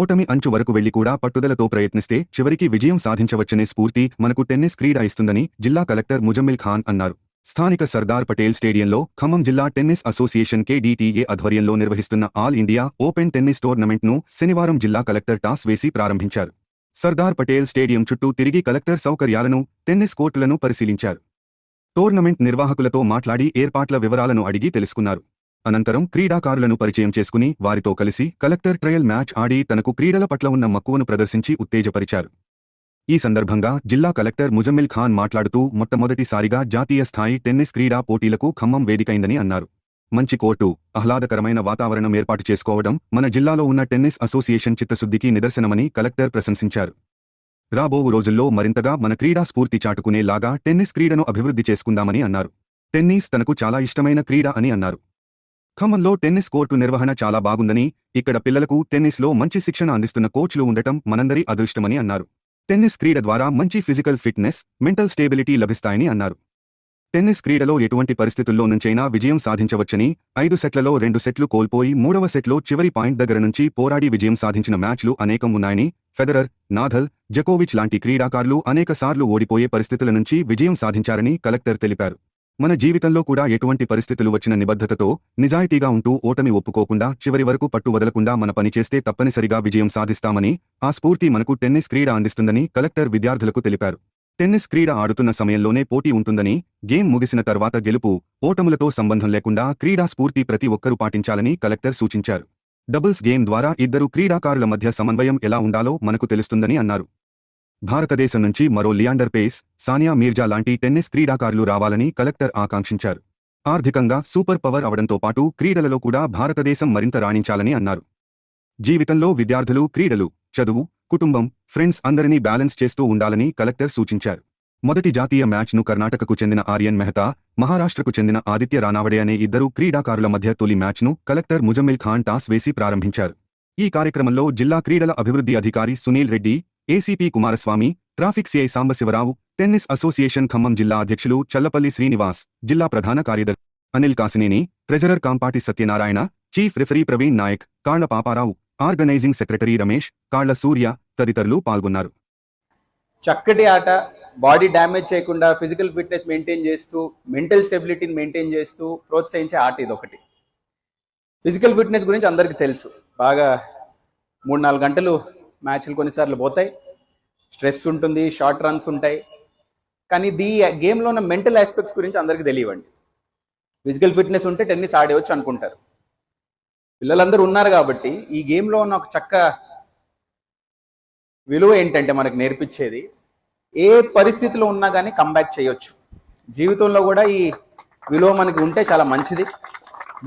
ఓటమి అంచు వరకు వెళ్ళి కూడా పట్టుదలతో ప్రయత్నిస్తే చివరికి విజయం సాధించవచ్చనే స్ఫూర్తి మనకు టెన్నిస్ క్రీడ ఇస్తుందని జిల్లా కలెక్టర్ ముజమ్మిల్ ఖాన్ అన్నారు. స్థానిక సర్దార్ పటేల్ స్టేడియంలో ఖమ్మం జిల్లా టెన్నిస్ అసోసియేషన్ కేడీటీఏ ఆధ్వర్యంలో నిర్వహిస్తున్న ఆల్ ఇండియా ఓపెన్ టెన్నిస్ టోర్నమెంట్ను శనివారం జిల్లా కలెక్టర్ టాస్ వేసి ప్రారంభించారు. సర్దార్ పటేల్ స్టేడియం చుట్టూ తిరిగి కలెక్టర్ సౌకర్యాలను టెన్నిస్ కోర్టులను పరిశీలించారు. టోర్నమెంట్ నిర్వాహకులతో మాట్లాడి ఏర్పాట్ల వివరాలను అడిగి తెలుసుకున్నారు. అనంతరం క్రీడాకారులను పరిచయం చేసుకుని వారితో కలిసి కలెక్టర్ ట్రయల్ మ్యాచ్ ఆడి తనకు క్రీడల పట్ల ఉన్న మక్కువను ప్రదర్శించి ఉత్తేజపరిచారు. ఈ సందర్భంగా జిల్లా కలెక్టర్ ముజమ్మిల్ ఖాన్ మాట్లాడుతూ మొట్టమొదటిసారిగా జాతీయ స్థాయి టెన్నిస్ క్రీడా పోటీలకు ఖమ్మం వేదికైందని అన్నారు. మంచి కోర్టు ఆహ్లాదకరమైన వాతావరణం ఏర్పాటు చేసుకోవడం మన జిల్లాలో ఉన్న టెన్నిస్ అసోసియేషన్ చిత్తశుద్ధికి నిదర్శనమని కలెక్టర్ ప్రశంసించారు. రాబోవు రోజుల్లో మరింతగా మన క్రీడా స్ఫూర్తి చాటుకునేలాగా టెన్నిస్ క్రీడను అభివృద్ధి చేసుకుందామని అన్నారు. టెన్నిస్ తనకు చాలా ఇష్టమైన క్రీడ అని అన్నారు. ఖమ్మంలో టెన్నిస్ కోర్టు నిర్వహణ చాలా బాగుందని ఇక్కడ పిల్లలకు టెన్నిస్లో మంచి శిక్షణ అందిస్తున్న కోచ్లు ఉండటం మనందరి అదృష్టమని అన్నారు. టెన్నిస్ క్రీడ ద్వారా మంచి ఫిజికల్ ఫిట్నెస్ మెంటల్ స్టేబిలిటీ లభిస్తాయని అన్నారు. టెన్నిస్ క్రీడలో ఎటువంటి పరిస్థితుల్లో నుంచైనా విజయం సాధించవచ్చని ఐదు సెట్లలో రెండు సెట్లు కోల్పోయి మూడవ సెట్లో చివరి పాయింట్ దగ్గర నుంచి పోరాడి విజయం సాధించిన మ్యాచ్లు అనేకం ఉన్నాయని ఫెదరర్ నాథల్ జకోవిచ్ లాంటి క్రీడాకారులు అనేకసార్లు ఓడిపోయే పరిస్థితుల నుంచి విజయం సాధించారని కలెక్టర్ తెలిపారు. మన జీవితంలో కూడా ఎటువంటి పరిస్థితులు వచ్చిన నిబద్ధతతో నిజాయితీగా ఉంటూ ఓటమి ఒప్పుకోకుండా చివరి వరకు పట్టు వదలకుండా మన పని చేస్తే తప్పనిసరిగా విజయం సాధిస్తామని ఆ స్ఫూర్తి మనకు టెన్నిస్ క్రీడ అందిస్తుందని కలెక్టర్ విద్యార్థులకు తెలిపారు. టెన్నిస్ క్రీడ ఆడుతున్న సమయంలోనే పోటీ ఉంటుందని గేమ్ ముగిసిన తర్వాత గెలుపు ఓటములతో సంబంధం లేకుండా క్రీడా స్ఫూర్తి ప్రతి ఒక్కరూ పాటించాలని కలెక్టర్ సూచించారు. డబుల్స్ గేమ్ ద్వారా ఇద్దరు క్రీడాకారుల మధ్య సమన్వయం ఎలా ఉండాలో మనకు తెలుస్తుందని అన్నారు. భారతదేశం నుంచి మరో లియాండర్ పేస్ సానియా మీర్జా లాంటి టెన్నిస్ క్రీడాకారులు రావాలని కలెక్టర్ ఆకాంక్షించారు. ఆర్థికంగా సూపర్ పవర్ అవడంతో పాటు క్రీడలలో కూడా భారతదేశం మరింత రాణించాలని అన్నారు. జీవితంలో విద్యార్థులు క్రీడలు చదువు కుటుంబం ఫ్రెండ్స్ అందరినీ బ్యాలెన్స్ చేస్తూ ఉండాలని కలెక్టర్ సూచించారు. మొదటి జాతీయ మ్యాచ్ను కర్ణాటకకు చెందిన ఆర్యన్ మెహతా మహారాష్ట్రకు చెందిన ఆదిత్య రానావడే అనే ఇద్దరు క్రీడాకారుల మధ్య తొలి మ్యాచ్ను కలెక్టర్ ముజమ్మిల్ ఖాన్ టాస్ వేసి ప్రారంభించారు. ఈ కార్యక్రమంలో జిల్లా క్రీడల అభివృద్ధి అధికారి Sunil Reddy ACP Kumaraswamy traffic CI Sambasivarao tennis association Khammam జిల్లా అధ్యక్షులు చల్లపల్లి శ్రీనివాస్ జిల్లా ప్రధాన కార్యదర్శి Anil Kasineni treasurer Kampati Satyanarayana chief referee Praveen Nayak Kalla Paparao organising secretary Ramesh కాళ్ళ సూర్య తదితరులు పాల్గొన్నారు. చక్కటి ఆట బాడీ డ్యామేజ్ చేయకుండా ఫిజికల్ ఫిట్నెస్ మెయింటైన్ చేస్తూ మెంటల్ స్టెబిలిటీని మెయింటైన్ చేస్తూ ప్రోత్సహించే ఆట ఇది ఒకటి ఫిజికల్ ఫిట్నెస్ గురించి అందరికీ తెలుసు. బాగా మూడు నాలుగు గంటలు మ్యాచ్లు కొన్నిసార్లు పోతాయి. స్ట్రెస్ ఉంటుంది షార్ట్ రన్స్ ఉంటాయి. కానీ దీ గేమ్లో ఉన్న మెంటల్ ఆస్పెక్ట్స్ గురించి అందరికీ తెలియవండి. ఫిజికల్ ఫిట్నెస్ ఉంటే టెన్నిస్ ఆడేవచ్చు అనుకుంటారు. పిల్లలందరూ ఉన్నారు కాబట్టి ఈ గేమ్లో ఉన్న ఒక చక్క విలువ ఏంటంటే మనకు నేర్పించేది. ఏ పరిస్థితిలో ఉన్నా కానీ కంబ్యాక్ చేయొచ్చు. జీవితంలో కూడా ఈ విలువ మనకి ఉంటే చాలా మంచిది.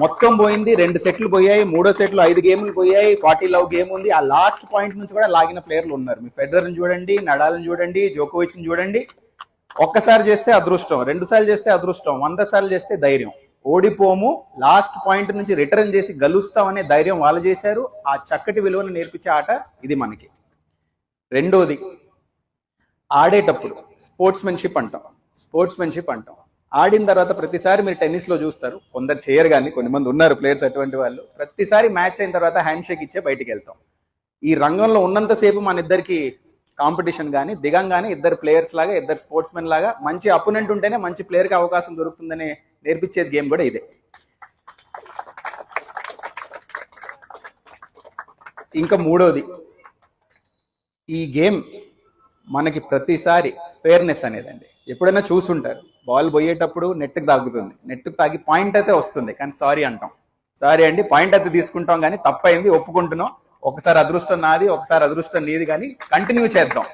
మొత్తం పోయింది రెండు సెట్లు పోయాయి మూడో సెట్లు ఐదు గేములు పోయాయి ఫార్టీ లవ్ గేమ్ ఉంది. ఆ లాస్ట్ పాయింట్ నుంచి కూడా లాగిన ప్లేయర్లు ఉన్నారు. మీ ఫెడరర్ని చూడండి నడాల్ని చూడండి జోకోవిచ్ని చూడండి. ఒక్కసారి చేస్తే అదృష్టం రెండు సార్లు చేస్తే అదృష్టం వంద సార్లు చేస్తే ధైర్యం. ఓడిపోము లాస్ట్ పాయింట్ నుంచి రిటర్న్ చేసి గలుస్తామనే ధైర్యం వాళ్ళు చేశారు. ఆ చక్కటి విలువను నేర్పించే ఆట ఇది మనకి. రెండోది ఆడేటప్పుడు స్పోర్ట్స్మెన్షిప్ అంటాం. స్పోర్ట్స్మెన్షిప్ అంటాం. ఆడిన తర్వాత ప్రతిసారి మీరు టెన్నిస్లో చూస్తారు. కొందరు చేయరు కానీ కొన్ని మంది ఉన్నారు ప్లేయర్స్ అటువంటి వాళ్ళు. ప్రతిసారి మ్యాచ్ అయిన తర్వాత హ్యాండ్ షేక్ ఇచ్చే బయటికి వెళ్తాం. ఈ రంగంలో ఉన్నంతసేపు మన ఇద్దరికి కాంపిటీషన్ కానీ దిగంగానే ఇద్దరు ప్లేయర్స్ లాగా ఇద్దరు స్పోర్ట్స్మెన్ లాగా మంచి అపోనెంట్ ఉంటేనే మంచి ప్లేయర్కి అవకాశం దొరుకుతుందని నేర్పించేది గేమ్ కూడా ఇదే. ఇంకా మూడోది. ఈ గేమ్ మనకి ప్రతిసారి ఫేర్నెస్ అనేదండి. ఎప్పుడైనా చూసుంటారు. బాల్ పోయేటప్పుడు నెట్కి తాగుతుంది. నెట్కి తాగి పాయింట్ అయితే వస్తుంది. కానీ సారీ అంటాం. సారీ అండి పాయింట్ అయితే తీసుకుంటాం కానీ తప్పైంది ఒప్పుకుంటున్నాం. ఒకసారి అదృష్టం నాది ఒకసారి అదృష్టం నీది కానీ కంటిన్యూ చేద్దాం.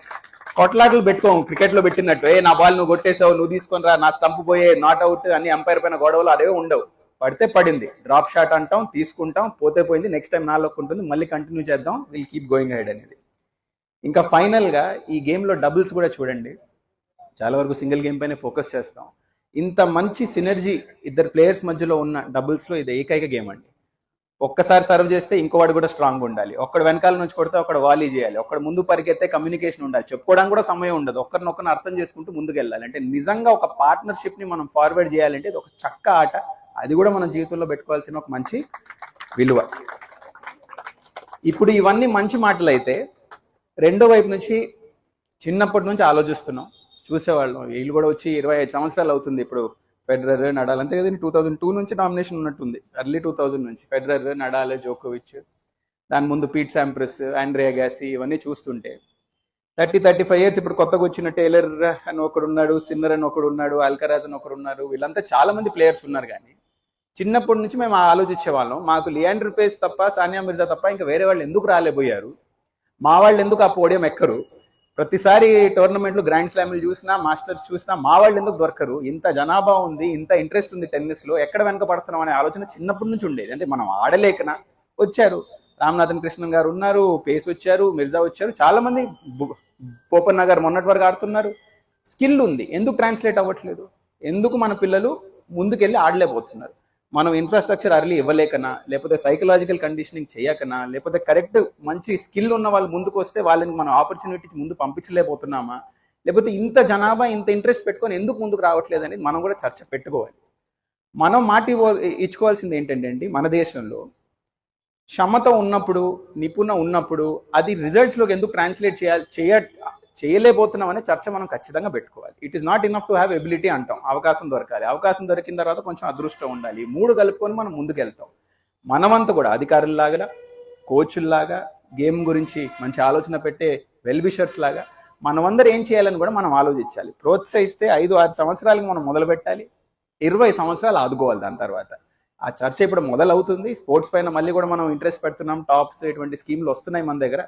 కొట్లాటలు పెట్టుకోము క్రికెట్లో పెట్టినట్టు. ఏ నా బాల్ నువ్వు కొట్టేసావు నువ్వు తీసుకొని రా నా స్టంప్ పోయే నాట్ అవుట్ అన్ని ఎంపైర్ పైన గొడవలు అదే ఉండవు. పడితే పడింది. డ్రాప్ షాట్ అంటాం తీసుకుంటాం పోతే పోయింది నెక్స్ట్ టైం నాలోకి ఉంటుంది మళ్ళీ కంటిన్యూ చేద్దాం విల్ కీప్ గోయింగ్ హెడ్ అనేది. ఇంకా ఫైనల్గా ఈ గేమ్లో డబుల్స్ కూడా చూడండి. చాలా వరకు సింగిల్ గేమ్ పైన ఫోకస్ చేస్తాం. ఇంత మంచి సినర్జీ ఇద్దరు ప్లేయర్స్ మధ్యలో ఉన్న డబుల్స్లో ఇది ఏకైక గేమ్ అండి. ఒక్కసారి సర్వ్ చేస్తే ఇంకోవాడు కూడా స్ట్రాంగ్ ఉండాలి. ఒక్కడ వెనకాల నుంచి కొడితే ఒకడు వాలీ చేయాలి. ఒక్కడ ముందు పరిగెత్తే కమ్యూనికేషన్ ఉండాలి. చెప్పుకోవడానికి కూడా సమయం ఉండదు. ఒకరినొకరిని అర్థం చేసుకుంటూ ముందుకు వెళ్ళాలి అంటే నిజంగా ఒక పార్ట్నర్షిప్ని మనం ఫార్వర్డ్ చేయాలంటే ఇది ఒక చక్క ఆట. అది కూడా మన జీవితంలో పెట్టుకోవాల్సిన ఒక మంచి విలువ. ఇప్పుడు ఇవన్నీ మంచి మాటలు అయితే రెండో వైపు నుంచి చిన్నప్పటి నుంచి ఆలోచిస్తున్నాం. చూసేవాళ్ళం. వీళ్ళు కూడా వచ్చి ఇరవై ఐదు సంవత్సరాలు అవుతుంది ఇప్పుడు ఫెడరర్ నడాల్. అంతే కదండి టూ థౌజండ్ టూ నుంచి నామినేషన్ ఉన్నట్టుంది. ఎర్లీ టూ థౌజండ్ నుంచి. ఫెడరర్ నడాల్ జోకోవిచ్ దాని ముందు పీట్ శాంప్రస్ ఆండ్రియా గ్యాసి ఇవన్నీ చూస్తుంటే. థర్టీ థర్టీ ఫైవ్ ఇయర్స్ ఇప్పుడు కొత్తగా వచ్చిన టైలర్ అని ఒకడు ఉన్నాడు సిన్నర్ అని ఒకడు ఉన్నాడు అల్కరాజ్ అని ఒకడు ఉన్నారు. వీళ్ళంతా చాలా మంది ప్లేయర్స్ ఉన్నారు కానీ చిన్నప్పటి నుంచి మేము ఆలోచించే వాళ్ళం మాకు లియాండర్ పేస్ తప్ప సానియా మిర్జా తప్ప ఇంకా వేరే వాళ్ళు ఎందుకు రాలేబోయారు మా వాళ్ళు ఎందుకు ఆ పోడియం ఎక్కరు? ప్రతిసారి టోర్నమెంట్లు గ్రాండ్ స్లామ్లు చూసినా మాస్టర్స్ చూసినా మా వాళ్ళు ఎందుకు దొరకరు? ఇంత జనాభా ఉంది ఇంత ఇంట్రెస్ట్ ఉంది టెన్నిస్లో ఎక్కడ వెనక పడుతున్నాం అనే ఆలోచన చిన్నప్పటి నుంచి ఉండేది. అంటే మనం ఆడలేకనా వచ్చారు. రామనాథన్ కృష్ణన్ గారు ఉన్నారు పేస్ వచ్చారు మిర్జా వచ్చారు. చాలా మంది బు- పోపన్న గారు మొన్నటి వరకు ఆడుతున్నారు. స్కిల్ ఉంది. ఎందుకు ట్రాన్స్లేట్ అవ్వట్లేదు? ఎందుకు మన పిల్లలు ముందుకెళ్ళి ఆడలేకపోతున్నారు? మనం ఇన్ఫ్రాస్ట్రక్చర్ అర్లీ ఇవ్వలేకనా లేకపోతే సైకలాజికల్ కండిషనింగ్ చేయకనా లేకపోతే కరెక్ట్ మంచి స్కిల్ ఉన్న వాళ్ళు ముందుకు వస్తే వాళ్ళని మనం ఆపర్చునిటీ ముందు పంపించలేకపోతున్నామా లేకపోతే ఇంత జనాభా ఇంత ఇంట్రెస్ట్ పెట్టుకొని ఎందుకు ముందుకు రావట్లేదు అనేది మనం కూడా చర్చ పెట్టుకోవాలి. మనం మాట ఇచ్చుకోవాల్సింది ఏంటంటే అండి మన దేశంలో క్షమత ఉన్నప్పుడు నిపుణ ఉన్నప్పుడు అది రిజల్ట్స్లోకి ఎందుకు ట్రాన్స్లేట్ చేయాలి చేయ చేయలేకపోతున్నాం చర్చ మనం ఖచ్చితంగా పెట్టుకోవాలి. It is not enough to have ability అంటాం. అవకాశం దొరకాలి. అవకాశం దొరికిన తర్వాత కొంచెం అదృష్టం ఉండాలి. మూడు కలుపుకొని మనం ముందుకెళ్తాం. మనమంతా కూడా అధికారుల్లాగా కోచుల్లాగా గేమ్ గురించి మంచి ఆలోచన పెట్టే వెల్బిషర్స్ లాగా మనమందరూ ఏం చేయాలని కూడా మనం ఆలోచించాలి. ప్రోత్సహిస్తే ఐదు ఆరు సంవత్సరాలకు మనం మొదలు పెట్టాలి. ఇరవై సంవత్సరాలు ఆదుకోవాలి దాని తర్వాత. ఆ చర్చ ఇప్పుడు మొదలవుతుంది. స్పోర్ట్స్ పైన మళ్ళీ కూడా మనం ఇంట్రెస్ట్ పెడుతున్నాం. టాప్స్ ఇటువంటి స్కీమ్లు వస్తున్నాయి మన దగ్గర.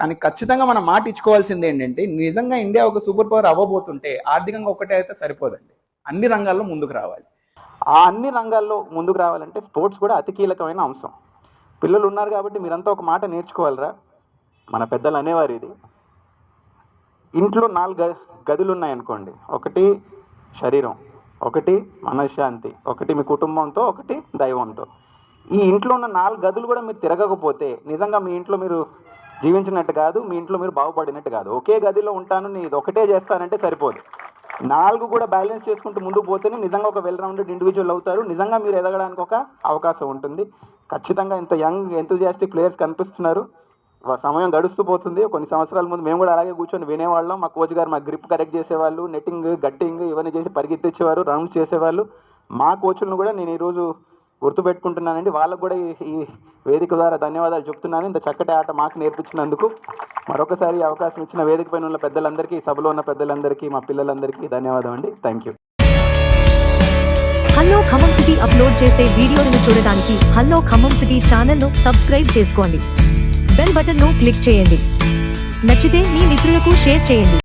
కానీ ఖచ్చితంగా మనం మాట ఇచ్చుకోవాల్సింది ఏంటంటే నిజంగా ఇండియా ఒక సూపర్ పవర్ అవ్వబోతుంటే ఆర్థికంగా ఒకటే అయితే సరిపోదండి. అన్ని రంగాల్లో ముందుకు రావాలి. ఆ అన్ని రంగాల్లో ముందుకు రావాలంటే స్పోర్ట్స్ కూడా అతి కీలకమైన అంశం. పిల్లలు ఉన్నారు కాబట్టి మీరంతా ఒక మాట నేర్చుకోవాలరా. మన పెద్దలు అనేవారు ఇది. ఇంట్లో నాలుగు గ- గదులు ఉన్నాయనుకోండి ఒకటి శరీరం ఒకటి మనశ్శాంతి ఒకటి మీ కుటుంబంతో ఒకటి దైవంతో. ఈ ఇంట్లో ఉన్న నాలుగు గదులు కూడా మీరు తిరగకపోతే నిజంగా మీ ఇంట్లో మీరు జీవించినట్టు కాదు మీ ఇంట్లో మీరు బాగుపడినట్టు కాదు. ఒకే గదిలో ఉంటాను నేను ఇది ఒకటే చేస్తానంటే సరిపోదు. నాలుగు కూడా బ్యాలెన్స్ చేసుకుంటూ ముందుకు పోతేనే నిజంగా ఒక వెల్ రౌండెడ్ ఇండివిజువల్ అవుతారు. నిజంగా మీరు ఎదగడానికి ఒక అవకాశం ఉంటుంది. ఖచ్చితంగా ఇంత యంగ్ ఎంతూజియాస్టిక్ ప్లేయర్స్ కనిపిస్తున్నారు. సమయం గడుస్తూ పోతుంది. కొన్ని సంవత్సరాల ముందు మేము కూడా అలాగే కూర్చొని వినేవాళ్ళం. మా కోచ్ గారు మా గ్రిప్ కరెక్ట్ చేసేవాళ్ళు. నెట్టింగ్ గట్టింగ్ ఇవన్నీ చేసి పరిగెత్తించేవారు రౌండ్స్ చేసేవాళ్ళు. మా కోచ్లను కూడా నేను ఈరోజు గుర్తుపెట్టుకుంటున్నానండి. వాళ్ళకు కూడా ఈ వేదిక ద్వారా ధన్యవాదాలు చెప్తున్నాను. ఇంత చక్కటి ఆట మాకు నేర్పించినందుకు మరొకసారి అవకాశం ఇచ్చిన వేదిక పైన ఉన్న పెద్దలందరికీ సభలో ఉన్న పెద్దలందరికీ మా పిల్లలందరికీ ధన్యవాదం అండి thank you hello Khammam city upload చేసే వీడియోలను చూడడానికి హలో ఖమ్మం సిటీ ఛానల్ను సబ్స్క్రైబ్ చేసుకోండి. బెల్ బటన్ను క్లిక్ చేయండి. నచ్చితే మీ మిత్రులకు షేర్ చేయండి.